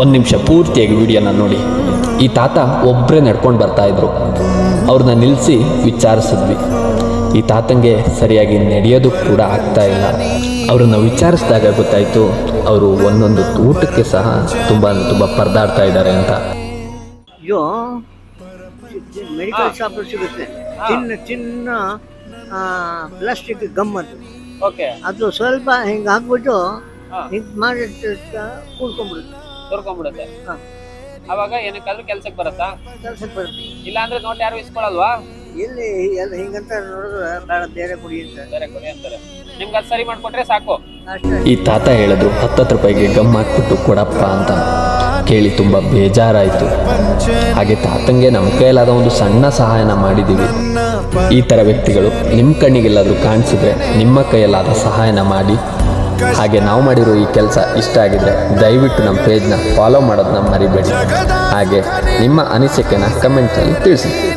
ಒಂದು ನಿಮಿಷ ಪೂರ್ತಿಯಾಗಿ ವಿಡಿಯೋನ ನೋಡಿ. ಈ ತಾತ ಒಬ್ಬರೇ ನಡ್ಕೊಂಡು ಬರ್ತಾ ಇದ್ರು. ಅವ್ರನ್ನ ನಿಲ್ಲಿಸಿ ವಿಚಾರಿಸಿದ್ವಿ. ಈ ತಾತಂಗೆ ಸರಿಯಾಗಿ ನಡೆಯೋದು ಕೂಡ ಆಗ್ತಾ ಇಲ್ಲ. ಅವರನ್ನು ವಿಚಾರಿಸಿದಾಗ ಗೊತ್ತಾಯಿತು ಅವರು ಒಂದೊಂದು ಊಟಕ್ಕೆ ಸಹ ತುಂಬ ತುಂಬ ಪರದಾಡ್ತಾ ಇದ್ದಾರೆ ಅಂತ. ಅಯ್ಯೋ ಮೆಡಿಕಲ್ ಶಾಪ್ ಸಿಗುತ್ತೆ. ಚಿನ್ನ ಚಿನ್ನ ಪ್ಲಾಸ್ಟಿಕ್ ಗಮ್ ಅದು. ಓಕೆ ಅದು ಸ್ವಲ್ಪ ಹಿಂಗೆ ಹಾಕ್ಬಿಟ್ಟು. ಹಿಂಗೆ ಮಾಡಿ ಕೂಡ್ಕೊಂಡ್ಬಿಡುತ್ತೆ. ತೋರ್ಕೊಂಡ್ಬಿಡುತ್ತೆ. ಅವಾಗ ಏನಕ್ಕಾದ್ರೂ ಕೆಲ್ಸಕ್ಕೆ ಬರುತ್ತಾ? ಕೆಲ್ಸಕ್ಕೆ ಬರುತ್ತೆ. ಇಲ್ಲ ಅಂದ್ರೆ ನೋಟ್ ಯಾರು ಇಸ್ಕೊಳಲ್ವಾ? ಇಲ್ಲಿ ಎಲ್ಲ ಹಿಂಗಂತ ನೋಡಿದ್ರೆ ಬೇಡ ಬೇರೆ ಕುಡಿ ಅಂತ. ಬೇರೆ ಕೊಡಿ ಅಂತಾರೆ. ನಿಮ್ಗೆ ಅದು ಸರಿ ಮಾಡ್ಕೊಟ್ರೆ ಸಾಕು. ಅಷ್ಟೇ. ಈ ತಾತ ಹೇಳಿದ್ರು ಹತ್ತತ್ತು ರೂಪಾಯಿಗೆ ಗಮ್ ಹಾಕ್ಬಿಟ್ಟು ಕೊಡಪ್ಪ ಅಂತ. ಕೇಳಿ ತುಂಬ ಬೇಜಾರಾಯಿತು. ಹಾಗೆ ತಾತಂಗೆ ನಮ್ಮ ಕೈಲಾದ ಒಂದು ಸಣ್ಣ ಸಹಾಯನ ಮಾಡಿದ್ದೀವಿ ಈ ಥರ ವ್ಯಕ್ತಿಗಳು ನಿಮ್ಮ ಕಣ್ಣಿಗೆಲ್ಲಾದರೂ ಕಾಣಿಸಿದ್ರೆ ನಿಮ್ಮ ಕೈಯಲ್ಲಾದ ಸಹಾಯನ ಮಾಡಿ. ಹಾಗೆ ನಾವು ಮಾಡಿರೋ ಈ ಕೆಲಸ ಇಷ್ಟ ಆಗಿದ್ರೆ ದಯವಿಟ್ಟು ನಮ್ಮ ಪೇಜ್ನ ಫಾಲೋ ಮಾಡೋದನ್ನ ಮರಿಬೇಡಿ. ಹಾಗೆ ನಿಮ್ಮ ಅನಿಸಿಕೆನ ಕಮೆಂಟಲ್ಲಿ ತಿಳಿಸಿ.